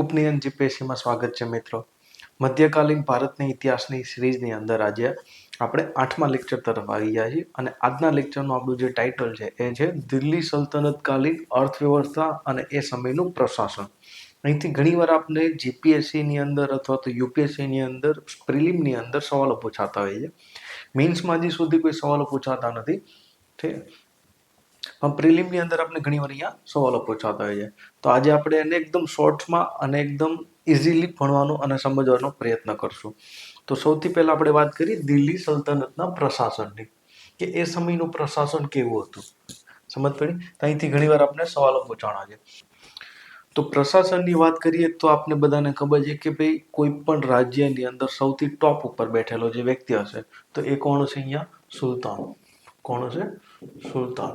ઉપનયન જીપીએસસીમાં સ્વાગત છે મિત્રો. મધ્યકાલીન ભારતની ઇતિહાસની સિરીઝની અંદર આજે આપણે આઠમા લેક્ચર તરફ આવી ગયા છીએ અને આજના લેક્ચરનું આપણું જે ટાઇટલ છે એ છે દિલ્હી સલ્તનતકાલીન અર્થવ્યવસ્થા અને એ સમયનું પ્રશાસન. અહીંથી ઘણીવાર આપણે જીપીએસસીની અંદર અથવા તો યુપીએસસીની અંદર પ્રિલિમની અંદર સવાલો પૂછાતા હોય છે મીન્સમાં હજી સુધી કોઈ સવાલો પૂછાતા નથી. ઠીક. પણ પ્રિલિમની અંદર આપણે ઘણીવાર અહીંયા સવાલો પૂછાતા હોય છે તો આજે આપણે એને એકદમ શોર્ટ્સમાં અને એકદમ ઇઝીલી ભણવાનો અને સમજવાનો પ્રયત્ન કરશું. તો સૌથી પહેલાં આપણે વાત કરીએ દિલ્હી સલ્તનતના પ્રશાસનની, કે એ સમયનું પ્રશાસન કેવું હતું? સમજ પડી? અહીંથી ઘણીવાર આપણે સવાલો પૂછાણા છે. તો પ્રશાસનની વાત કરીએ તો આપને બધાને ખબર છે કે ભાઈ કોઈ પણ રાજ્યની અંદર સૌથી ટોપ ઉપર બેઠેલો જે વ્યક્તિ હશે, તો એ કોણ છે અહીંયા? સુલતાન. કોણ છે સુલતાન.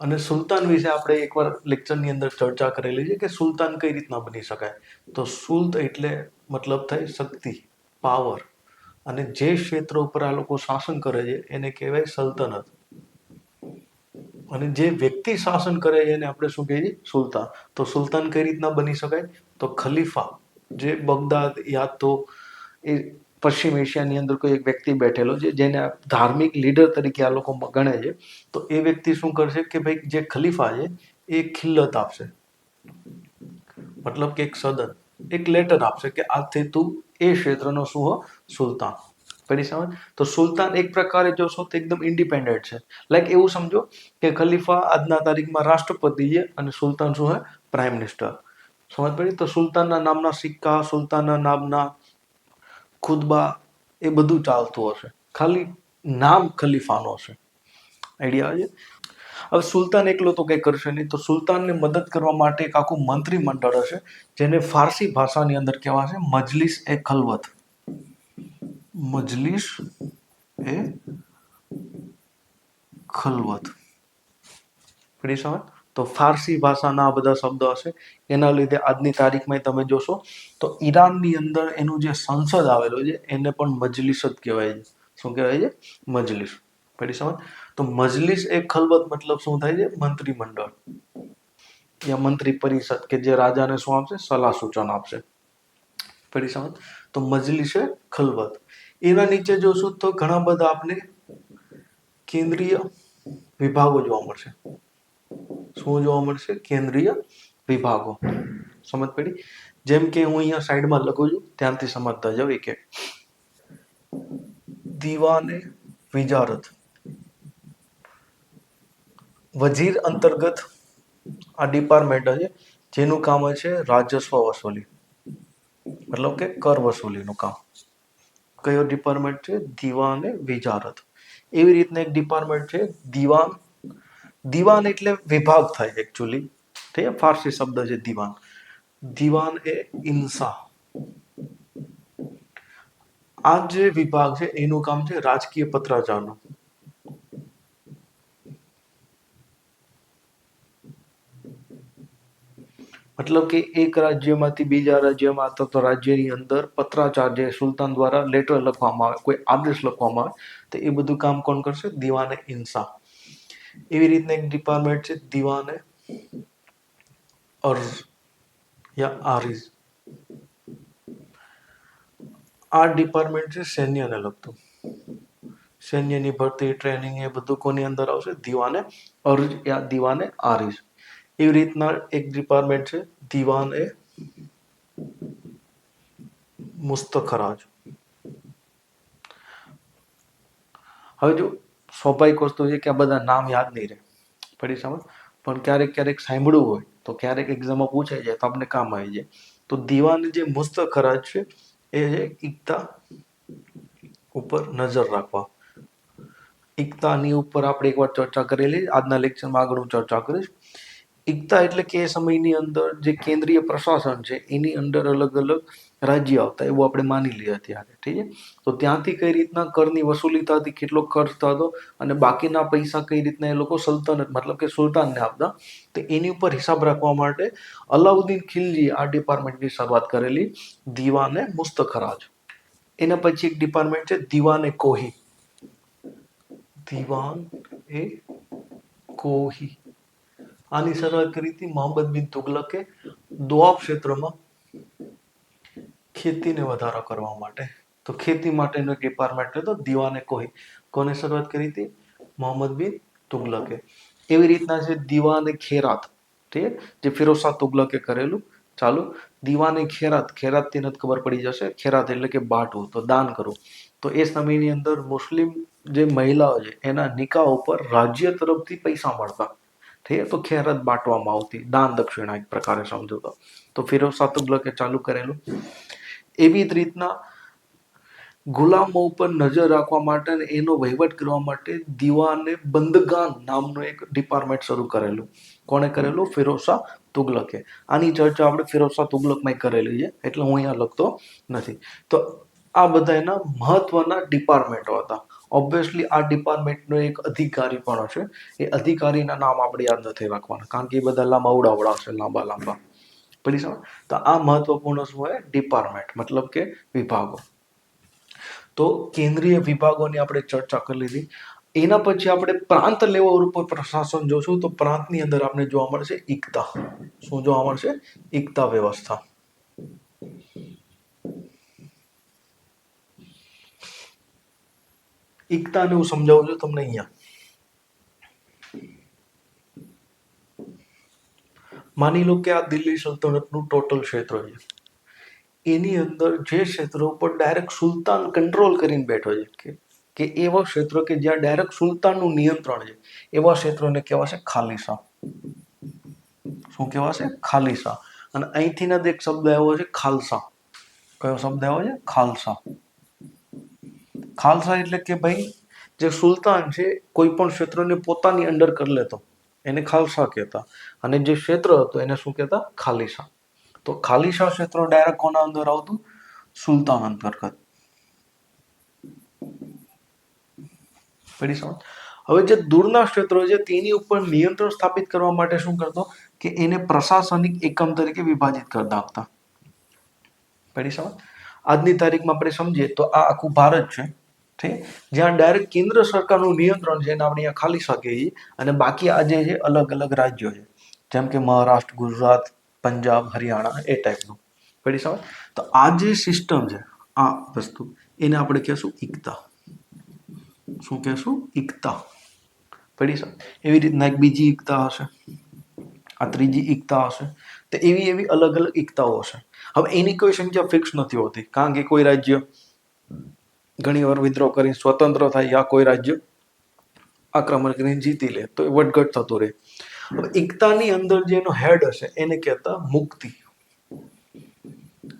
અને સુલતાન વિશે આપણે એકવાર લેક્ચરની અંદર ચર્ચા કરેલી છે કે સુલતાન કઈ રીતના બની શકાય? તો સુલ્ત એટલે મતલબ થાય શક્તિ પાવર અને જે ક્ષેત્ર ઉપર આ લોકો શાસન કરે છે, એને કહેવાય સલ્તનત. અને જે વ્યક્તિ શાસન કરે છે, એને આપણે શું કહીએ? સુલતાન. તો સુલતાન કઈ રીતના બની શકાય? તો ખલીફા. જે બગદાદ યા તો એ પશ્ચિમ એશિયાની અંદર કોઈ એક વ્યક્તિ બેઠેલો છે, જેને ધાર્મિક લીડર તરીકે આ લોકો ગણે છે, તો એ વ્યક્તિ શું કરશે કે ભાઈ જે ખલીફા છે, એ ખિલ્લત આપશે. મતલબ કે એક સદન, એક લેટર આપશે કે આજથી તું એ ક્ષેત્રનો શું હો? સુલતાન. પડી સમજ? તો સુલતાન એક પ્રકારે જોશો તો એકદમ ઇન્ડિપેન્ડન્ટ છે. લાઈક એવું સમજો કે ખલીફા આજના તારીખમાં રાષ્ટ્રપતિ છે અને સુલતાન શું હે? પ્રાઇમ મિનિસ્ટર સમજ પડી? તો સુલતાનના નામના સિક્કા, સુલતાનના નામના ખુદબા એ બધું ચાલતું હશે. ખાલી નામ ખલીફાનો હશે. આઈડિયા છે? હવે સુલતાન એકલો તો કંઈ કરશે નહીં. તો સુલતાનને મદદ કરવા માટે એક આખું મંત્રીમંડળ હશે, જેને ફારસી ભાષાની અંદર કહેવાશે મજલિસ એ ખલવત. મજલિસ એ ખલવત. પડી સમજ તો ફારસી ભાષાના આ બધા શબ્દો હશે. એના લીધે આજની તારીખમાં તમે જોશો તો ઈરાનની અંદર એનું જે સંસદ આવેલું છે, એને પણ મજલિસ જ કહેવાય છે. શું કહેવાય છે? મજલિસ. પડી સમજ? તો મજલિસ એ ખલબત મતલબ શું થાય છે? મંત્રીમંડળ. યા મંત્રી પરિષદ કે જે રાજાને શું આપશે? સલાહ સૂચન આપશે. પડી સમજ? તો મજલિસ એ ખલબત. એના નીચે જોશું તો ઘણા બધા આપને કેન્દ્રીય વિભાગો જોવા મળશે. શું જોવા મળશે? કેન્દ્રીય વિભાગો. સમજ પડી? જેમ કે હું અહીંયા સાઈડમાં લખું છું, ત્યાંથી સમજતા જાવ એક એક દીવાને વિજારત વજીર અંતર્ગત આ ડિપાર્ટમેન્ટ છે, જેનું કામ છે રાજસ્વ વસૂલી. મતલબ કે કર વસૂલીનું કામ. કયો ડિપાર્ટમેન્ટ છે? દીવાને વિજારત એવી રીતના એક ડિપાર્ટમેન્ટ છે, દીવાન દીવાન એટલે વિભાગ થાય એકચ્યુઅલી ઠીક ફારસી શબ્દ છે દિવાન. દિવાન એ ઇન્સા આ જે વિભાગ છે, એનું કામ છે રાજકીય પત્રાચારનું મતલબ કે એક રાજ્યમાંથી બીજા રાજ્યમાં અથવા તો રાજ્યની અંદર પત્રાચાર જે સુલતાન દ્વારા લેટર લખવામાં આવે, કોઈ આદેશ લખવામાં આવે, તો એ બધું કામ કોણ કરશે? દિવાને ઇન્સા એવી રીતના એક ડિપાર્ટમેન્ટ છે, દીવાને અર્ઝ યા આરિઝ. આ ડિપાર્ટમેન્ટ છે સૈન્યને લગતું. સૈન્યની ભરતી ટ્રેનિંગ એ બધું કોની અંદર આવશે? દીવાને અર્જ યા દીવાને આરિઝ. એવી રીતના એક ડિપાર્ટમેન્ટ છે, દીવાન એ મુસ્તખરાજ. હવે જો સ્વાભાવિક વસ્તુ છે કે આ બધા નામ યાદ નહીં રહે. પડી સમજ? પણ ક્યારેક ક્યારેક સાંભળવું હોય, તો ક્યારેક એક્ઝામમાં પૂછાઈ જાય, તો આપણે કામ આવી જાય. તો દીવાની જે મુસ્તખરાજ છે, એ છે એકતા ઉપર નજર રાખવા. ઇકતાની ઉપર આપણે એકવાર ચર્ચા કરેલી, આજના લેક્ચરમાં આગળ હું ચર્ચા કરીશ. એકતા એટલે કે એ સમયની અંદર જે કેન્દ્રીય પ્રશાસન છે, એની અંદર અલગ અલગ રાજ્ય આવતા એવું આપણે માની લઈએ અત્યારે, ઠીક છે? તો ત્યાંથી કઈ રીતના કરની વસૂલી થતી, કેટલો ખર્ચ થતો અને બાકીના પૈસા કઈ રીતના એ લોકો સલ્તનત, મતલબ કે સુલતાનને આપતા, તો એની ઉપર હિસાબ રાખવા માટે અલાઉદ્દીન ખિલજી આ ડિપાર્ટમેન્ટની શરૂઆત કરેલી, દીવાને મુસ્તખરાજ. એના પછી એક ડિપાર્ટમેન્ટ છે, દીવાને કોહી. દીવાન એ કોહી. આની શરૂઆત કરી હતી મોહમ્મદ બિન તુગલકે દોઆબ ક્ષેત્રમાં ખેતીને વધારો કરવા માટે. તો ખેતી માટેનો એક ડિપાર્ટમેન્ટ હતો, દીવાને કોહી. કોને શરૂઆત કરી હતી મોહમ્મદ બિન તુગલકે. એવી રીતના છે, દીવાને ખેરાત, ઠીક જે ફિરોઝ તુગલકે કરેલું. ચાલુ, દીવાને ખેરાત, ખેરાતથી નથી ખબર પડી જશે. ખેરાત એટલે કે બાટવું તો દાન કરવું તો એ સમયની અંદર મુસ્લિમ જે મહિલાઓ છે, એના નિકાહ ઉપર રાજ્ય તરફથી પૈસા મળતા. છે? તો ખેરાત બાંટવામાં આવતી, દાન દક્ષિણા એક પ્રકારે સમજો તો. તો શાહ તુગલકે ચાલુ કરેલું. એવી જ રીતના ગુલામો ઉપર નજર રાખવા માટે અને એનો વહીવટ કરવા માટે દીવાને બંદગાન નામનું એક ડિપાર્ટમેન્ટ શરૂ કરેલું. કોણે કરેલું? ફિરોઝ તુગલકે આની ચર્ચા આપણે ફિરોઝ તુગલકમાં કરેલી છે, એટલે હું અહીંયા લખતો નથી. તો આ બધા એના મહત્વના ડિપાર્ટમેન્ટો હતા. ઓબ્વિયસલી આ ડિપાર્ટમેન્ટનો એક અધિકારી પણ હશે. એ અધિકારીના નામ આપણે યાદ નથી રાખવાના, કારણ કે એ બધા લાંબા ઉડાવડા હશે, લાંબા લાંબા. પડી સમજ તો આ મહત્વપૂર્ણ શું હોય? ડિપાર્ટમેન્ટ મતલબ કે વિભાગો. તો કેન્દ્રીય વિભાગોની આપણે ચર્ચા કરી લીધી. એના પછી આપણે પ્રાંત લેવલ ઉપર પ્રશાસન જોશું, તો પ્રાંતની અંદર આપણે જોવા મળશે એકતા. શું જોવા મળશે? એકતા વ્યવસ્થા. એકતાને હું સમજાવું છું તમને અહીંયા. માની લો કે આ દિલ્હી સલ્તનતનું ટોટલ ક્ષેત્ર છે. એની અંદર જે ક્ષેત્રો ઉપર ડાયરેક્ટ સુલતાન કંટ્રોલ કરીને બેઠો છે. કે કે એવા ક્ષેત્રો કે જ્યાં ડાયરેક્ટ સુલતાનનું નિયંત્રણ છે. એવા ક્ષેત્રોને કહેવાશે ખાલીસા શું કહેવાશે? ખાલીસા અને અહીંથી જ એક શબ્દ આવ્યો છે ખાલસા. કયો શબ્દ આવ્યો છે? ખાલસા. ખાલસા એટલે કે ભાઈ જે સુલતાન છે, કોઈ પણ ક્ષેત્રને પોતાની અંડર કરી લેતો. એને ખાલસા કહેતા. અને જે ક્ષેત્ર હતો, એને શું કહેતા? ખાલીસા. તો ખાલીસા ક્ષેત્ર ડાયરેક્ટ કોના અંદર આવતું? સુલતાન અંતર્ગત પડી સમજ હવે જે દૂરના ક્ષેત્રો છે, તેની ઉપર નિયંત્રણ સ્થાપિત કરવા માટે શું કરતો? કે એને પ્રશાસનિક એકમ તરીકે વિભાજિત કરી નાખતા. પડી સમજ આજની તારીખમાં આપણે સમજીએ તો આ આખું ભારત છે. ઠીક જ્યાં ડાયરેક્ટ કેન્દ્ર સરકારનું નિયંત્રણ છે એને આપણે અહીંયા ખાલી શકીએ છીએ અને બાકી આજે છે, અલગ અલગ રાજ્યો છે. જેમ કે મહારાષ્ટ્ર, ગુજરાત, પંજાબ, હરિયાણા, એ ટાઈપનું પડી સમજ તો આ જે સિસ્ટમ છે, આ વસ્તુ, એને આપણે કહેશું એકતા. શું કહેશું? એકતા. પડી સમજ એવી રીતના એક બીજી એકતા હશે. આ ત્રીજી એકતા હશે. તો એવી એવી અલગ અલગ એકતાઓ હશે. હવે એની કોઈ સંખ્યા ફિક્સ નથી હોતી. કારણ કે કોઈ રાજ્ય ઘણી વાર વિદ્રોહ કરી સ્વતંત્ર થાય યા કોઈ રાજ્ય આક્રમણ કરીને જીતી લે તો એ વટઘટ થતું રહે. હવે એકતાની અંદર જે એનો હેડ હશે એને કહેતા મુક્તિ.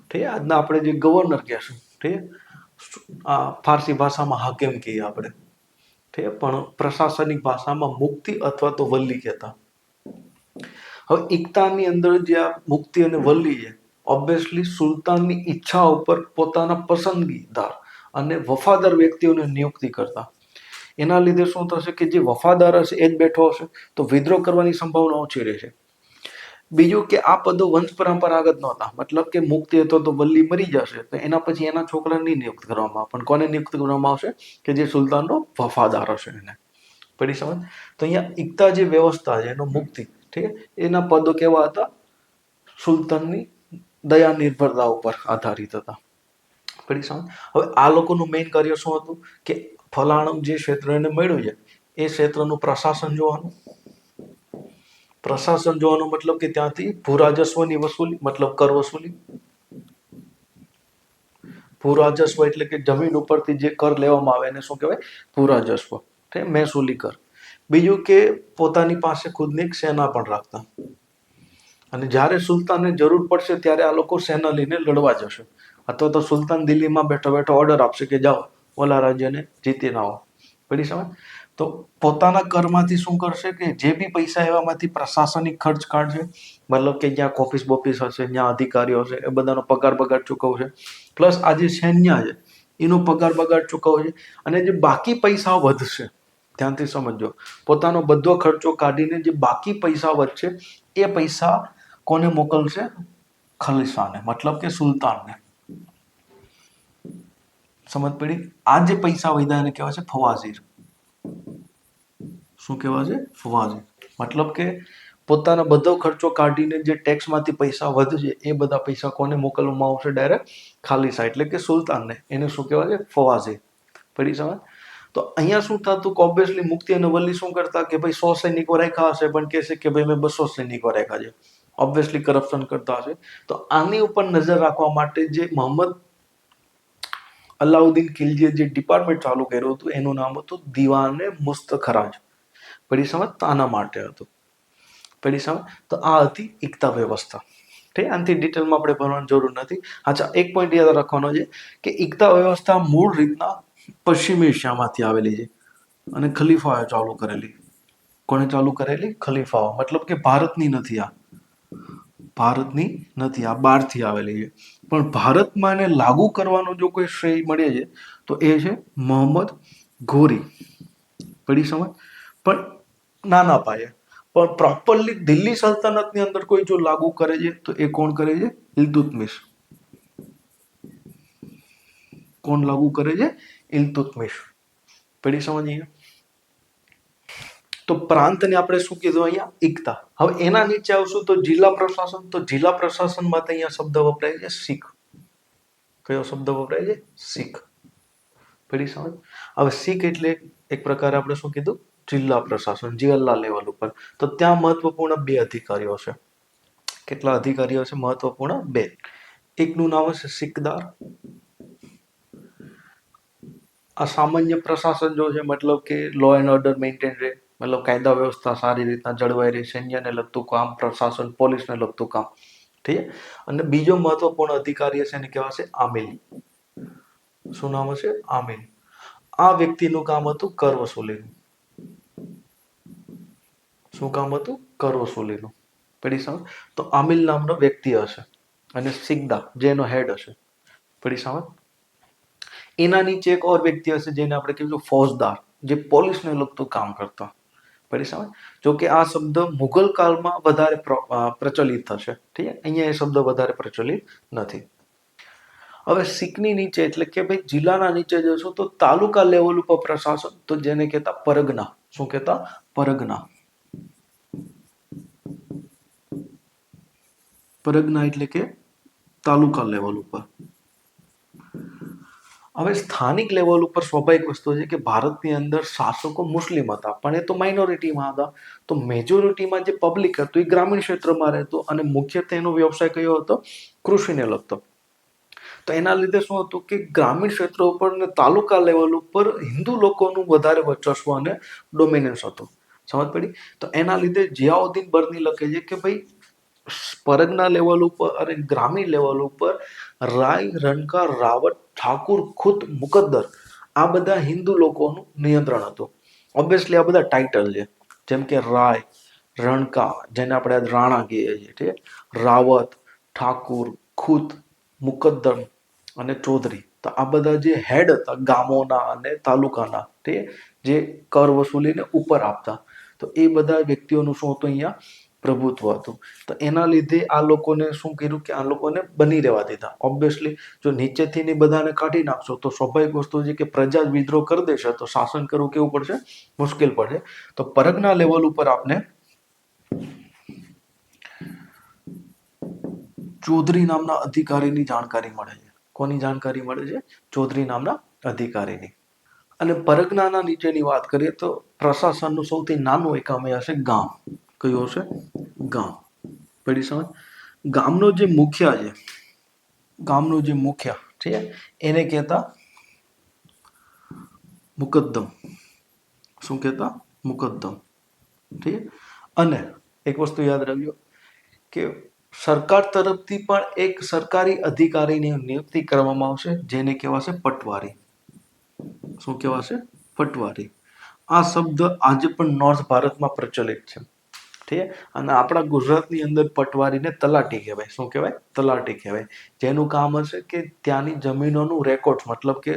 ઠીક આજના આપણે જે ગવર્નર કહેશું ઠીક આ ફારસી ભાષામાં હાકેમ કહીએ આપણે. ઠીક પણ પ્રશાસનિક ભાષામાં મુક્તિ અથવા તો વલ્લી કહેતા. હવે એકતાની અંદર જે આ મુક્તિ અને વલ્લી છે ઓબ્વિયસલી સુલતાનની ઈચ્છા ઉપર પોતાના પસંદગીદાર અને વફાદાર વ્યક્તિઓને નિયુક્તિ કરતા. એના લીધે શું થશે કે જે વફાદાર હશે, એ જ બેઠો હશે, તો વિદ્રોહ કરવાની સંભાવના ઓછી રહેશે. બીજું કે આ પદો વંશ પરંપરાગત નહોતા. મતલબ કે મુક્તિ હતો તો વલ્લી મરી જશે, તો એના પછી એના છોકરાને નિયુક્ત કરવામાં પણ કોને નિયુક્ત કરવામાં આવશે? કે જે સુલતાનનો વફાદાર હશે એને. પડી સમજ? તો અહીંયા એકતા જે વ્યવસ્થા છે, એનો મુક્તિ, ઠીક એના પદો કેવા હતા? સુલતાનની દયા નિર્ભરતા ઉપર આધારિત હતા. પડી સમજ હવે આ લોકોનું મેઇન કાર્ય શું હતું? કે ફલાણું જે ક્ષેત્ર એને મળ્યું છે, એ ક્ષેત્રનું પ્રશાસન જોવાનું. પ્રશાસન જોવાનો મતલબ કે ત્યાંથી ભૂરાજસ્વની વસૂલી, મતલબ કર વસૂલી. ભૂરાજસ્વ એટલે કે જમીન ઉપરથી જે કર લેવામાં આવે, એને શું કહેવાય? ભૂરાજસ્વ. મહેસૂલી કર. બીજું કે પોતાની પાસે ખુદની એક સેના પણ રાખતા. અને જ્યારે સુલતાનને જરૂર પડશે, ત્યારે આ લોકો સેના લઈને લડવા જશે. અથવા તો સુલતાન દિલ્હીમાં બેઠો બેઠો ઓર્ડર આપશે કે જાઓ, ઓલા રાજ્યને જીતીને આવો. પડી સમજ? તો પોતાના કરમાંથી શું કરશે કે જે બી પૈસા એવામાંથી પ્રશાસનિક ખર્ચ કાઢશે, મતલબ કે જ્યાં ઓફિસ બોફિસ હશે, જ્યાં અધિકારીઓ હશે, એ બધાનો પગાર બગાર ચૂકવશે. પ્લસ આ જે સૈન્ય છે, એનો પગાર બગાર ચૂકવશે અને જે બાકી પૈસા વધશે, ધ્યાનથી સમજો પોતાનો બધો ખર્ચો કાઢીને જે બાકી પૈસા વધશે, એ પૈસા કોને મોકલશે? ખલીસાને, મતલબ કે સુલતાનને. સમજ પડી? આ જે પૈસા વધ્યા એને કહેવાય છે ફવાઝીર શું કહેવાય છે? ફવાઝીર મતલબ કે પોતાના બધો ખર્ચો કાઢીને જે ટેક્સમાંથી પૈસા વધશે, એ બધા પૈસા કોને મોકલવામાં આવશે? ડાયરેક્ટ ખાલીસા એટલે કે સુલતાનને. એને શું કહેવાય છે? ફવાઝી પડી સમજ? તો અહીંયા શું થતું? કે ઓબ્વિયસલી મુક્તિ અને વલ્લી શું કરતા? કે ભાઈ સો સૈનિકો રાખ્યા હશે, પણ કહેશે કે ભાઈ મેં બસો સૈનિકો રાખ્યા છે. ઓબ્વિયસલી કરપ્શન કરતા હશે. તો આની ઉપર નજર રાખવા માટે જે મોહમ્મદ અલાઉદ્દીન ખિલજીએ જે ડિપાર્ટમેન્ટ ચાલુ કર્યું હતું, એનું નામ હતું દિવાને મુસ્તખરાજ ખરાજ. સમજ તો આના માટે હતું. પેલી સમજ, તો આ હતી એકતા વ્યવસ્થા. ઠીક, આનાથી ડિટેલમાં આપણે ભરવાની જરૂર નથી. અચ્છા, એક પોઈન્ટ યાદ રાખવાનો છે કે એકતા વ્યવસ્થા મૂળ રીતના પશ્ચિમ એશિયામાંથી આવેલી છે અને ખલીફાઓએ ચાલુ કરેલી. કોણે ચાલુ કરેલી? ખલીફાઓ મતલબ કે ભારતની નથી આ. ભારતની નથી, આ બહારથી આવેલી છે. પણ ભારતમાં એને લાગુ કરવાનો જો કોઈ શ્રેય મળે છે, તો એ છે મોહમ્મદ ઘોરી પડી સમજ? પણ નાના પાયે. પણ પ્રોપરલી દિલ્હી સલ્તનતની અંદર કોઈ જો લાગુ કરે છે, તો એ કોણ કરે છે? ઇલ્તુત્મિશ કોણ લાગુ કરે છે? ઇલ્તુત્મિશ પડી સમજ અહીંયા? તો પ્રાંતને આપણે શું કીધું અહીંયા? એકતા. હવે એના નીચે આવશું તો જિલ્લા પ્રશાસન, તો જિલ્લા પ્રશાસન માટે અહીંયા શબ્દ વપરાય છે શીખ. કયો શબ્દ વપરાય છે? શીખ. પડી સમજ? હવે શીખ એટલે એક પ્રકારે આપણે શું કીધું? જિલ્લા પ્રશાસન, જિલ્લા લેવલ ઉપર. તો ત્યાં મહત્વપૂર્ણ બે અધિકારીઓ છે. કેટલા અધિકારીઓ છે? મહત્વપૂર્ણ બે. એકનું નામ છે સિકદાર આ સામાન્ય પ્રશાસન જો છે, મતલબ કે લો એન્ડ ઓર્ડર મેન્ટેન રહે મતલબ કાયદા વ્યવસ્થા સારી રીતના જળવાઈ રહે સૈન્યને લગતું કામ, પ્રશાસન, પોલીસને લગતું કામ. ઠીક અને બીજો મહત્વપૂર્ણ અધિકારી છે એને કહેવાશે આમિલ. શું નામ હશે? આમિલ. આ વ્યક્તિનું કામ હતું કર વસૂલીનું શું કામ હતું? કર વસૂલીનું પડી સમજ? તો આમિલ નામનો વ્યક્તિ હશે અને સિગ્દા, જેનો હેડ હશે. પડી સમજ? એના નીચે એક ઓર વ્યક્તિ હશે જેને આપણે કહીશું ફોજદાર, જે પોલીસને લગતું કામ કરતા. પડી સમજ જો કે આ શબ્દ મુઘલ કાળમાં વધારે પ્રચલિત થશે. ઠીક છે? અહીંયા એ શબ્દ વધારે પ્રચલિત નથી. હવે સિકની નીચે એટલે કે ભાઈ જિલ્લાના નીચે જશો તો તાલુકા લેવલ ઉપર પ્રશાસન, તો જેને કહેતા પરગના. શું કહેતા? પરગના. પરગના એટલે કે તાલુકા લેવલ ઉપર. હવે સ્થાનિક લેવલ ઉપર સ્વાભાવિક વસ્તુ છે કે ભારતની અંદર શાસકો મુસ્લિમ હતા, પણ એ તો માઇનોરિટીમાં હતા. તો મેજોરિટીમાં જે પબ્લિક હતું, એ ગ્રામીણ ક્ષેત્રમાં રહેતું અને મુખ્યત્વે એનો વ્યવસાય કયો હતો? કૃષિને લગતો. તો એના લીધે શું હતું કે ગ્રામીણ ક્ષેત્રો ઉપર ને તાલુકા લેવલ ઉપર હિન્દુ લોકોનું વધારે વર્ચસ્વ અને ડોમિનન્સ હતું. સમજ પડી? તો એના લીધે જિયાઉદ્દીન બર્ની લખે છે કે ભાઈ પરગના લેવલ ઉપર અને ગ્રામીણ લેવલ ઉપર રાય રણકા રાવત, ઠાકુર, ખુદ, મુકદ્દર આ બધા હિન્દુ લોકોનું નિયંત્રણ હતું. ઓબ્વિયસલી આ બધા ટાઇટલ છે. જેમ કે રાય રણકા જેને આપણે રાણા કહીએ છીએ, ઠીક રાવત, ઠાકુર, ખુદ મુકદ્દમ અને ચૌધરી. તો આ બધા જે હેડ હતા ગામોના અને તાલુકાના તે જે કર વસૂલીને ઉપર આપતા. તો એ બધા વ્યક્તિઓનું શું હતું અહીંયા? પ્રભુત્વ હતું. તો એના લીધે આ લોકોને શું કર્યું કે આ લોકોને બની રહેવા દીધા. ઓબ્વિયસલી જો નીચેથી ને બધાને કાઢી નાખશો, તો સ્વાભાવિક વસ્તુ છે કે પ્રજા જ વિદ્રોહ કરી દેશે. તો શાસન કરવું કેવું પડશે? મુશ્કેલ પડશે. તો પરગના લેવલ ઉપર આપને ચૌધરી નામના અધિકારીની જાણકારી મળે છે. કોની જાણકારી મળે છે? ચૌધરી નામના અધિકારીની. અને પરગનાના નીચેની વાત કરીએ તો પ્રશાસનનું સૌથી નાનું એકમ એ હશે ગામ. કયું આવશે? ગામ. પડી સમજ? ગામનો જે મુખ્ય છે, ગામનો જે મુખ્ય છે, એને કહેતા મુકદ્દમ. શું કહેતા? મુકદ્દમ. ઠીક? અને એક વસ્તુ યાદ રાખજો કે સરકાર તરફથી પણ એક સરકારી અધિકારીની નિયુક્તિ કરવામાં આવશે, જેને કહેવાશે પટવારી. શું કહેવાશે? પટવારી. આ શબ્દ આજે પણ નોર્થ ભારતમાં પ્રચલિત છે. છે? અને આપણા ગુજરાતની અંદર પટવારીને તલાટી કહેવાય. શું કહેવાય? તલાટી કહેવાય. જેનું કામ હશે કે ત્યાંની જમીનોનું રેકોર્ડ મતલબ કે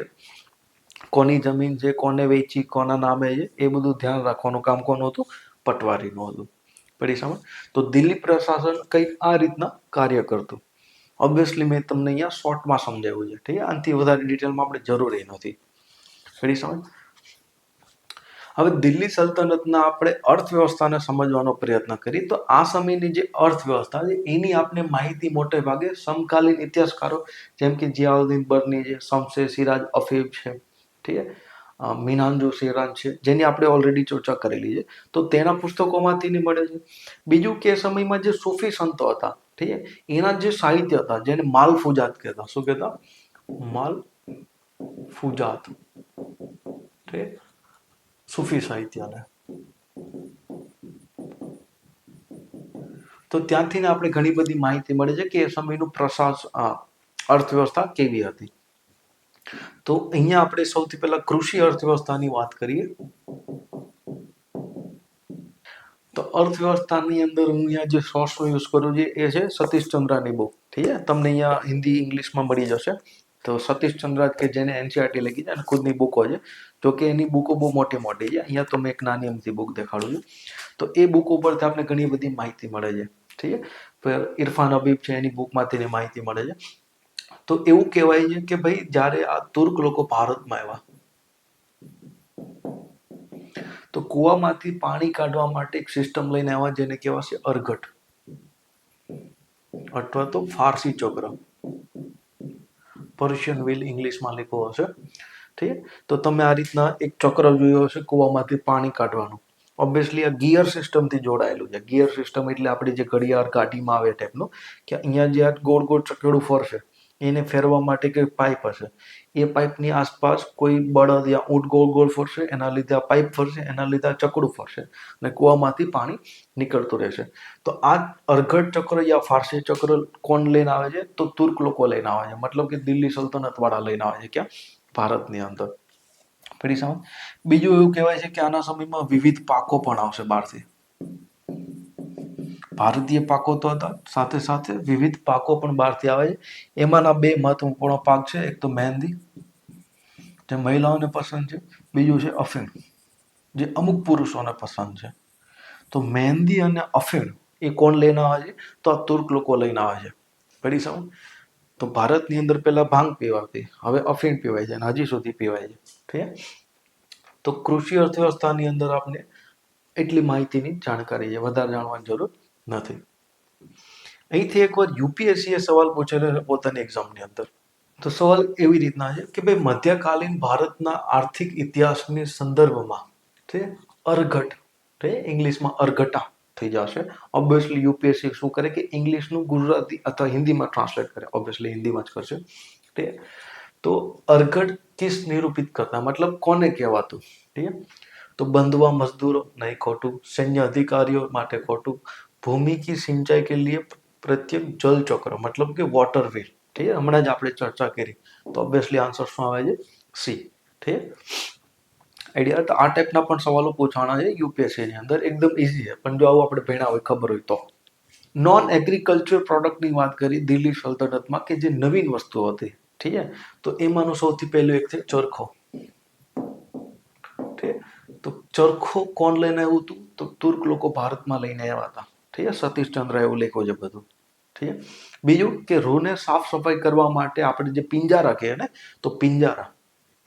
કોની જમીન છે, કોને વેચી, કોના નામે છે, એ બધું ધ્યાન રાખવાનું કામ કોનું હતું? પટવારીનું હતું. પડી તો દિલ્હી પ્રશાસન કંઈક આ રીતના કાર્ય કરતું. ઓબ્વિયસલી મેં તમને અહીંયા શોર્ટમાં સમજાવ્યું છે. ઠીક આનાથી વધારે ડિટેલમાં આપણે જરૂરી નથી. પડી સમજ? હવે દિલ્હી સલ્તનતના આપણે અર્થવ્યવસ્થાને સમજવાનો પ્રયત્ન કરીએ તો આ સમયની જે અર્થવ્યવસ્થા છે એની આપણે માહિતી મોટે ભાગે સમકાલીન ઇતિહાસકારો જેમ કે જિયાઉદ્દીન બર્ની છે શમશેર સિરાજ અફીફ છે ઠીક છે? અ, સિરાન છે જેની આપણે ઓલરેડી ચર્ચા કરેલી છે. તો તેના પુસ્તકોમાંથી મળે છે. બીજું કે સમયમાં જે સૂફી સંતો હતા ઠીક છે? એના જે સાહિત્ય હતા જેને માલ ફુજાત કહેતા શું કહેતા? માલ ફુજાત. ઠીક? સૂફી સાહિત્યને. તો ત્યાંથી આપણે ઘણી બધી માહિતી મળે છે કે એ સમયનું પ્રશાસ અર્થવ્યવસ્થા કેવી હતી. તો અહીંયા આપણે સૌથી પહેલા કૃષિ અર્થવ્યવસ્થાની વાત કરીએ. તો અર્થવ્યવસ્થાની અંદર હું અહીંયા જે સોર્સનો યુઝ કરું છું એ છે સતીશચંદ્રની બુક ઠીક છે? તમને અહીંયા હિન્દી, ઇંગ્લિશમાં મળી જશે. તો સતીશ ચંદ્ર કે જેને એનસીઆરટી લખી છે અને ખુદની બુકો છે. જો કે એની બુકો બહુ મોટી મોટી છે. અહીંયા તો મેં એક નાની અમથી બુક દેખાડું છું. તો એ બુક ઉપરથી આપણે ઘણી બધી માહિતી મળે છે. ઠીક છે? ઇરફાન હબીબ છે, એની બુકમાંથી માહિતી મળે છે. તો એવું કહેવાય છે કે ભાઈ જ્યારે આ તુર્ક લોકો ભારતમાં આવ્યા. તો કૂવામાંથી પાણી કાઢવા માટે એક સિસ્ટમ લઈને આવ્યા જેને કહેવાશે અરઘટ અથવા તો ફારસી ચક્ર. પર્શિયન વ્હીલ ઇંગ્લિશમાં લખ્યો હશે. ઠીક? તો તમે આ રીતના એક ચક્ર જોયો હશે, કૂવામાંથી પાણી કાઢવાનું. ઓબ્વિયસલી આ ગિયર સિસ્ટમથી જોડાયેલું છે. ગિયર સિસ્ટમ એટલે આપણી જે ઘડિયાળ કાઢીમાં આવે ટાઈપનું કે અહીંયા જે આ ગોળ ગોળ ચકેડું ફરશે એને ફેરવા માટે કે પાઇપ હશે. એ પાઇપની આસપાસ કોઈ બળદ યા ઊંટ ગોળ ગોળ ફરશે, એના લીધે આ પાઇપ ફરશે, એના લીધે આ ચકડું ફરશે અને કૂવામાંથી પાણી નીકળતું રહેશે. તો આ અરઘડ ચક્ર યા ફારસી ચક્ર કોણ લઈને આવે છે? તો તુર્ક લોકો લઈને આવે છે. મતલબ કે દિલ્હી સલ્તનતવાળા લઈને આવે છે ક્યાં? ભારતની અંદર. ફરી સમજ? બીજું એવું કહેવાય છે કે આના સમયમાં વિવિધ પાકો પણ આવશે બહારથી. ભારતીય પાકો તો હતા. સાથે સાથે વિવિધ પાકો પણ બહારથી આવે છે. એમાંના બે મહત્વપૂર્ણ પાક છે. એક તો મહેંદી, જે મહિલાઓને પસંદ છે. બીજું છે અફીણ, જે અમુક પુરુષોને પસંદ છે. તો મહેંદી અને અફીણ એ કોણ લઈને આવે છે? તો આ તુર્ક લોકો લઈને આવે છે. પડી સમજ તો ભારતની અંદર પહેલાં ભાંગ પીવાતી, હવે અફીણ પીવાય છે અને હજી સુધી પીવાય છે. ઠીક તો કૃષિ અર્થવ્યવસ્થાની અંદર આપણે એટલી માહિતીની જાણકારી છે. વધારે જાણવાની જરૂર નથી. અહીંથી એકવાર યુપીએસસીએ સવાલ પૂછેલો પોતાની એક્ઝામની અંદર. તો સવાલ એવી રીતના છે કે ભાઈ મધ્યકાલીન ભારતના આર્થિક ઇતિહાસની સંદર્ભમાં તે અરઘટ તે ઇંગ્લિશમાં અરઘટા થઈ જશે. ઓબ્વિયસલી યુપીએસસી શું કરે કે ઇંગ્લિશનું ગુજરાતી અથવા હિન્દીમાં ટ્રાન્સલેટ કરે. ઓબ્વિયસલી હિન્દીમાં જ કરશે. તે તો અરઘટ કિસ નિરૂપિત કરતા? મતલબ કોને કહેવાતું? ઠીક તો બંધવા મજદૂરો નહીં ખોટું, સૈન્ય અધિકારીઓ માટે ખોટું ભૂમિ કી સિંચાઈ કે લીએ પ્રત્યેક જલ ચક્ર, મતલબ કે વોટર વેલ ઠીક? હમણાં જ આપણે ચર્ચા કરી. તો ઓબ્વિયસલી આન્સર શું આવે છે સી ઠીક આઈડિયા તો આ ટાઈપના પણ સવાલો પૂછવાના છે યુપીએસસી ની અંદર. એકદમ ઇઝી છે. પણ જો આવું આપણે ભણ્યા હોય, ખબર હોય તો. નોન એગ્રીકલ્ચર પ્રોડક્ટની વાત કરી, દિલ્હી સલ્તનતમાં કે જે નવીન વસ્તુ હતી, ઠીક છે? તો એમાંનું સૌથી પહેલું એક છે ચરખો. ઠીક તો ચરખો કોણ લઈને આવ્યું હતું? તો તુર્ક લોકો ભારતમાં લઈને આવ્યા હતા. ઠીક છે? સતીશચંદ્ર એવું લખ્યું છે બધું. ઠીક છે? બીજું કે રૂને સાફ સફાઈ કરવા માટે આપણે જે પિંજારા કહીએ ને, તો પિંજારા.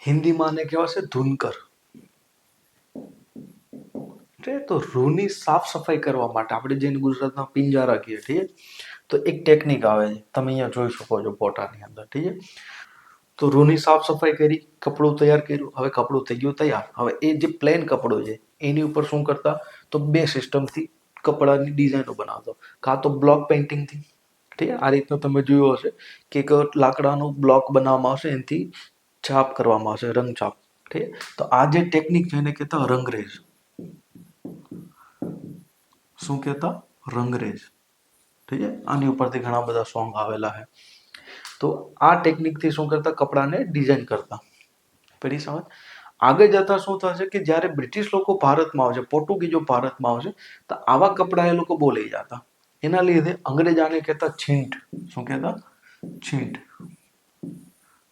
હિન્દીમાં આને કહેવાશે ધૂનકર. તો રૂની સાફ સફાઈ કરવા માટે આપણે જેને ગુજરાતમાં પિંજારા કહીએ ઠીક છે? તો એક ટેકનિક આવે છે. તમે અહીંયા જોઈ શકો છો ફોટાની અંદર, ઠીક છે? તો રૂની સાફ સફાઈ કરી, કપડું તૈયાર કર્યું. હવે કપડું થઈ ગયું તૈયાર. હવે એ જે પ્લેન કપડું છે, એની ઉપર શું કરતા? તો બે સિસ્ટમથી કપડાની ડિઝાઇનો બનાવતો. કાં તો બ્લોક પેઇન્ટિંગથી ઠીક આ રીતનું તમે જોયું હશે કે એક લાકડાનું બ્લોક બનાવવામાં આવશે, એનાથી છાપ કરવામાં આવશે, રંગ છાપ. ઠીક તો આ જે ટેકનિક છે એને કહેતા રંગરેજ શું કહેતા? રંગરેજ ઠીક છે? આની ઉપરથી ઘણા બધા સોંગ આવેલા છે. તો આ ટેકનિકથી શું કરતા? કપડાને ડિઝાઇન કરતા. પેલી સમજ? આગળ જતા શું થશે કે જ્યારે બ્રિટિશ લોકો ભારતમાં આવશે પોર્ટુગીઝો ભારતમાં આવશે, તો આવા કપડાં એ લોકો બહુ જતા. એના લીધે અંગ્રેજ આને કહેતા છીંટ. શું કહેતા? છીંટ.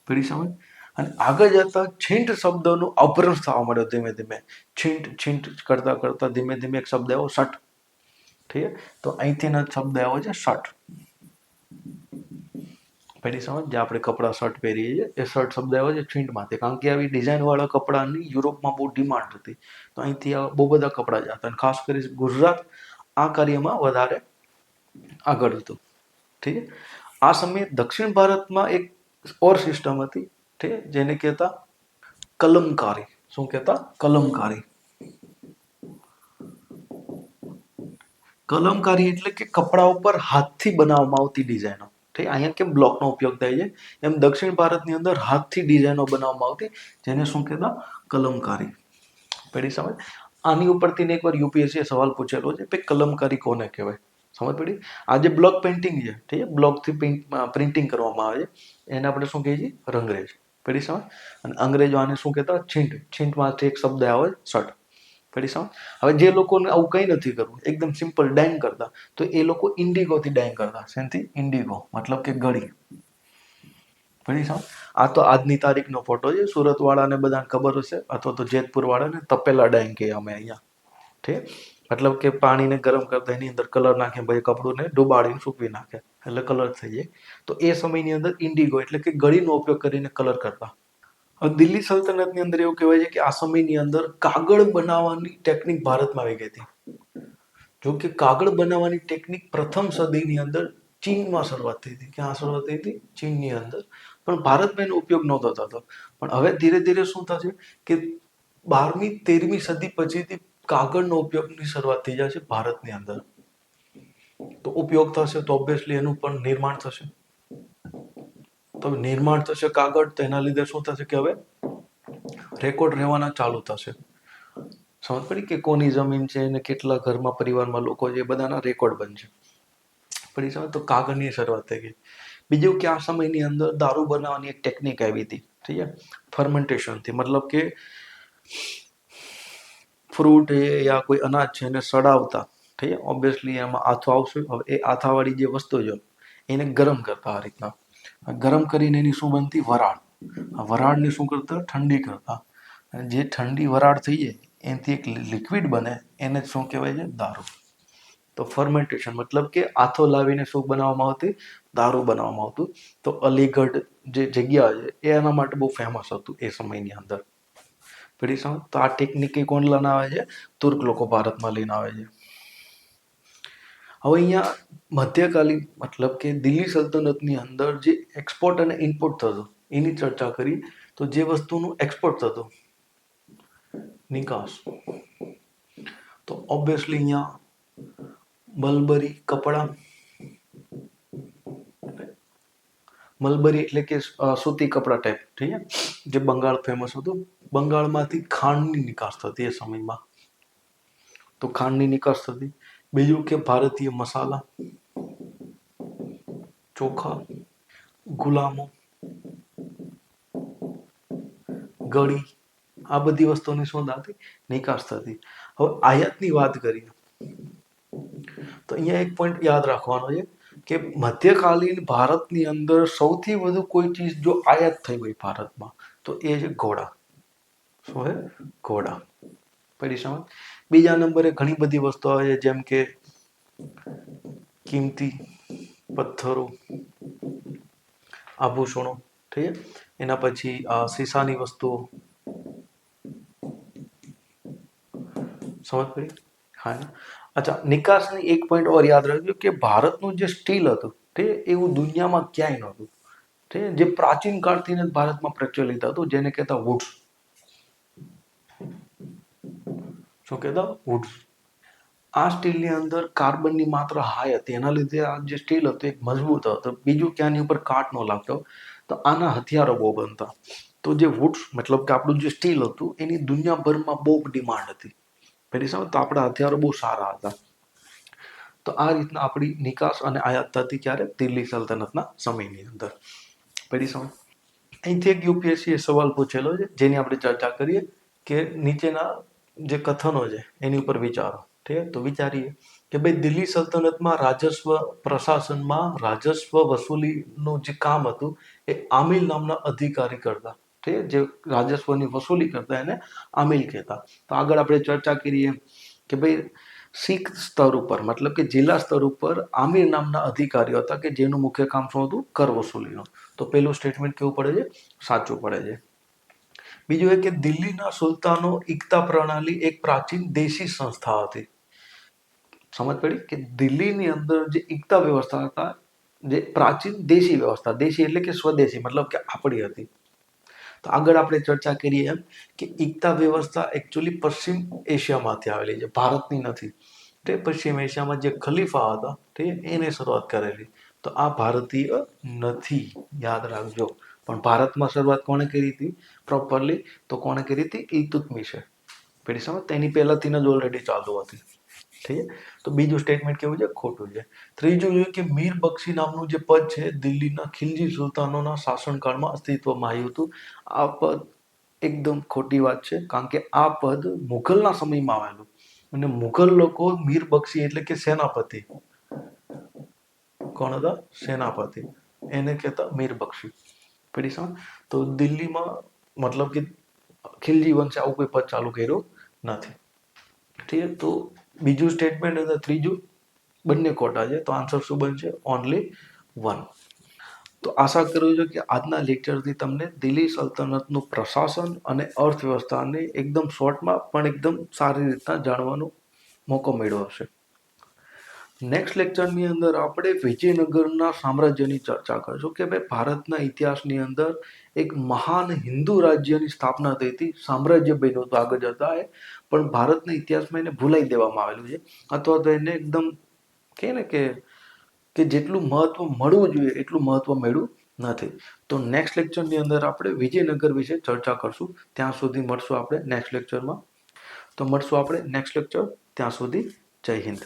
પડી સમજ? અને આગળ જતા છીંટ શબ્દનું અપભ્રંશ થવા માંડ્યો ધીમે ધીમે. છીંટ છીંટ કરતા કરતા ધીમે ધીમે એક શબ્દ આવ્યો, શટ. ઠીક તો અહીંથી શબ્દ આવ્યો છે, શટ. પેલી સમજ જે આપણે કપડાં શર્ટ પહેરીએ છીએ, એ શર્ટ શબ્દ આવ્યો છે છીંટમાંથી. કારણ કે આવી ડિઝાઇનવાળા કપડાની યુરોપમાં બહુ ડિમાન્ડ હતી. તો અહીંથી આ બહુ બધા કપડાં જતા. અને ખાસ કરી ગુજરાત આ કાર્યમાં વધારે આગળ હતું. ઠીક આ સમયે દક્ષિણ ભારતમાં એક ઓર સિસ્ટમ હતી, ઠીક જેને કહેતા કલમકારી. શું કહેતા? કલમકારી. કલમકારી એટલે કે કપડા ઉપર હાથથી બનાવવામાં આવતી ડિઝાઇનો ઠીક? અહીંયા કેમ બ્લોકનો ઉપયોગ થાય છે? એમ દક્ષિણ ભારતની અંદર હાથથી ડિઝાઇનો બનાવવામાં આવતી, જેને શું કહેતા? કલમકારી. પડી સમજ? આની ઉપરથી એકવાર યુપીએસસીએ સવાલ પૂછેલો છે કે કલમકારી કોને કહેવાય? સમજ પડી? આ જે બ્લોક પેઇન્ટિંગ છે, ઠીક છે? બ્લોકથી પ્રિન્ટિંગ કરવામાં આવે છે. એને આપણે શું કહીએ છીએ? રંગરેજ. પડી સમજ? અને અંગ્રેજો આને શું કહેતા? છીંટ. છીંટમાંથી એક શબ્દ આવે શર્ટ પડી સમજ હવે જે લોકોને આવું કંઈ નથી કરવું, એકદમ સિમ્પલ ડાઈંગ કરતા, તો એ લોકો ઇન્ડિગોથી ડાઈંગ કરતા. શેનથી? ઇન્ડિગો મતલબ કે ગળી. પડી સમજ આ તો આજની તારીખનો ફોટો છે સુરત વાળાને બધાને ખબર હશે, અથવા તો જેતપુર વાળાને તપેલા ડાઈંગ કહીએ અમે અહીંયા. ઠીક? મતલબ કે પાણીને ગરમ કરતા, એની અંદર કલર નાખે, પછી કપડુંને ડુબાડીને સૂકવી નાખે. એટલે કલર થઈ જાય. તો એ સમયની અંદર ઇન્ડિગો એટલે કે ગળીનો ઉપયોગ કરીને કલર કરતા. હવે દિલ્હી સલ્તનતની અંદર એવું કહેવાય છે કે આ સમયની અંદર કાગળ બનાવવાની ટેકનિક ભારતમાં આવી ગઈ હતી. જો કે કાગળ બનાવવાની ટેકનિક પ્રથમ સદીની અંદર ચીનમાં શરૂઆત થઈ હતી. ક્યાં શરૂઆત થઈ હતી? ચીનની અંદર. પણ ભારતમાં એનો ઉપયોગ નહોતો થતો. પણ હવે ધીરે ધીરે શું થશે કે બારમી, તેરમી સદી પછીથી કાગળનો ઉપયોગની શરૂઆત થઈ જશે ભારતની અંદર. તો ઉપયોગ થશે તો ઓબ્વિયસલી એનું પણ નિર્માણ થશે. તો નિર્માણ થશે કાગળ તેના લીધે શું થશે કે હવે રેકોર્ડ રહેવાના ચાલુ થશે. સમજ પડી કે કોની જમીન છે ને કેટલા ઘરમાં પરિવારમાં લોકો છે એ બધાના રેકોર્ડ બનશે. પડી સમજ તો કાગળની શરૂઆત થઈ ગઈ. બીજું કે આ સમયની અંદર દારૂ બનાવવાની એક ટેકનિક આવી હતી. ઠીક છે? ફર્મેન્ટેશનથી મતલબ કે ફ્રૂટ છે યા કોઈ અનાજ છે એને સડાવતા. ઠીક છે? ઓબ્વિયસલી એમાં આથો આવશે. હવે એ આથાવાળી જે વસ્તુ છે, એને ગરમ કરતા આ રીતના. ગરમ કરીને એની શું બનતી? વરાળ. આ વરાળને શું કરતા? ઠંડી કરતા. જે ઠંડી વરાળ થઈ જાય, એનાથી એક લિક્વિડ બને, એને જ શું કહેવાય છે? દારૂ. તો ફર્મેન્ટેશન મતલબ કે આથો લાવીને શું બનાવવામાં આવતી? દારૂ બનાવવામાં આવતું. તો અલીગઢ જે જગ્યા છે, એ એના માટે બહુ ફેમસ હતું એ સમયની અંદર. પેઢી સમજ તો આ ટેકનિક કોણ લઈને આવે છે? તુર્ક લોકો ભારતમાં લઈને આવે છે. હવે અહીંયા મધ્યકાલીન મતલબ કે દિલ્હી સલ્તનતની અંદર જે એક્સપોર્ટ અને ઇમ્પોર્ટ થતું, એની ચર્ચા કરી તો જે વસ્તુનું એક્સપોર્ટ થતું, નિકાસ. તો ઓબ્વિયસલી અહીંયા મલબરી કપડાં, મલબરી એટલે કે સૂતી કપડાં ટાઈપ ઠીક છે? જે બંગાળ ફેમસ હતું. બંગાળમાંથી ખાંડની નિકાસ થતી એ સમયમાં. તો ખાંડની નિકાસ થતી. બીજું કે ભારતીય મસાલા ચોખા ગુલામો ગળી આ બધી વસ્તુની શું થતી નિકાસ થતી. હવે આયાતની વાત કરીએ, તો અહીંયા એક પોઈન્ટ યાદ રાખવાનો છે કે મધ્યકાલીન ભારતની અંદર સૌથી વધુ કોઈ ચીજ જો આયાત થઈ હોય ભારતમાં, તો એ છે ઘોડા. શું હે ઘોડા. સમજ બીજા નંબરે ઘણી બધી વસ્તુ આવે છે, જેમ કે કિંમતી પથ્થરો, આભૂષણો, ઠીક એના પછી શીશાની વસ્તુઓ. સમજ પડી? હા અચ્છા, નિકાસની એક પોઈન્ટ ઓર યાદ રાખજો કે ભારતનું જે સ્ટીલ હતું તે એવું દુનિયામાં ક્યાંય નહોતું. તે જે પ્રાચીન કાળથી ભારતમાં પ્રચલિત હતું, જેને કહેતા વુડ્સ. શું કહેતા વુડ્સ આ સ્ટીલની અંદર કાર્બનની માત્રા હાઈ હતી. એના લીધે આ જે સ્ટીલ હતું એક મજબૂત હતો. બીજું ક્યાંની ઉપર કાટ ન લાગતો તો આના હથિયારો બહુ બનતા. તો જે વુડ્સ મતલબ કે આપણું જે સ્ટીલ હતું, એની દુનિયાભરમાં બહુ ડિમાન્ડ હતી. પેલી સામે તો આપણા હથિયારો બહુ સારા હતા. તો આ રીતના આપણી નિકાસ અને આયાત થતી ક્યારે? દિલ્હી સલ્તનતના સમયની અંદર. પેલી સામે અહીંથી એક યુપીએસસીએ સવાલ પૂછેલો છે, જેની આપણે ચર્ચા કરીએ, કે નીચેના જે કથનો છે, એની ઉપર વિચારો. ઠીક તો વિચારીએ કે ભાઈ દિલ્હી સલ્તનતમાં રાજસ્વ પ્રશાસનમાં રાજસ્વ વસૂલીનું જે કામ હતું, એ આમિલ નામના અધિકારી કરતા. ઠીક જે રાજસ્વની વસૂલી કરતા, એને આમિલ કહેતા. તો આગળ આપણે ચર્ચા કરીએ કે ભાઈ શીખ સ્તર ઉપર, મતલબ કે જિલ્લા સ્તર ઉપર આમિર નામના અધિકારીઓ હતા કે જેનું મુખ્ય કામ શું હતું? કર વસૂલીનું. તો પેલું સ્ટેટમેન્ટ કેવું પડે છે? સાચું પડે છે. બીજું એ કે દિલ્હીના સુલતાનો એકતા પ્રણાલી એક પ્રાચીન દેશી સંસ્થા હતી. સમજ પડી? કે દિલ્હીની અંદર જે એકતા વ્યવસ્થા હતા, જે પ્રાચીન દેશી વ્યવસ્થા, દેશી એટલે કે સ્વદેશી, મતલબ કે આપણી હતી. તો આગળ આપણે ચર્ચા કરીએ એમ કે એકતા વ્યવસ્થા એકચ્યુઅલી પશ્ચિમ એશિયામાંથી આવેલી છે, ભારતની નથી. તે પશ્ચિમ એશિયામાં જે ખલીફા હતા, તે એને શરૂઆત કરેલી. તો આ ભારતીય નથી, યાદ રાખજો. પણ ભારતમાં શરૂઆત કોણે કરી હતી? પ્રોપરલી તો કોણે કરી હતી? ઇલતુતમી છે પેઢી સમજ? તેની પહેલાંથી જ ઓલરેડી ચાલુ હતી. ઠીક તો બીજું સ્ટેટમેન્ટ કેવું છે? ખોટું છે. ત્રીજું જોયું કે મીર બક્ષી નામનું જે પદ છે, દિલ્હીના ખિલજી સુલતાનોના શાસનકાળમાં અસ્તિત્વમાં આવ્યું હતું. આ પદ એકદમ ખોટી વાત છે, કારણ કે આ પદ મુઘલના સમયમાં આવેલું. અને મુઘલ લોકો મીર બક્ષી એટલે કે સેનાપતિ. કોણ હતા? સેનાપતિ. એને કહેતા મીર બક્ષી. પેલી તો દિલ્હીમાં મતલબ કે ખિલજી વંશે આવું કોઈ પદ ચાલુ કર્યું નથી. ઠીક છે? તો બીજું સ્ટેટમેન્ટ અને ત્રીજું, બંને ખોટા છે. તો આન્સર શું બનશે? ઓનલી વન તો આશા કરું છું કે આજના લેક્ચરથી તમને દિલ્હી સલ્તનતનું પ્રશાસન અને અર્થવ્યવસ્થાને એકદમ શોર્ટમાં પણ એકદમ સારી રીતના જાણવાનો મોકો મળ્યો હશે. નેક્સ્ટ લેક્ચરની અંદર આપણે વિજયનગરના સામ્રાજ્યની ચર્ચા કરીશું કે ભાઈ ભારતના ઇતિહાસની અંદર એક મહાન હિન્દુ રાજ્યની સ્થાપના થઈ હતી. સામ્રાજ્ય બન્યું હતું, આગળ જતા એ. પણ ભારતના ઇતિહાસમાં એને ભૂલાઈ દેવામાં આવેલું છે. અથવા તો એને એકદમ કહે ને કે કે જેટલું મહત્વ મળવું જોઈએ, એટલું મહત્વ મળ્યું નથી. તો નેક્સ્ટ લેક્ચરની અંદર આપણે વિજયનગર વિશે ચર્ચા કરશું. ત્યાં સુધી મળશું આપણે નેક્સ્ટ લેક્ચરમાં તો મળશું આપણે નેક્સ્ટ લેક્ચર ત્યાં સુધી જય હિન્દ.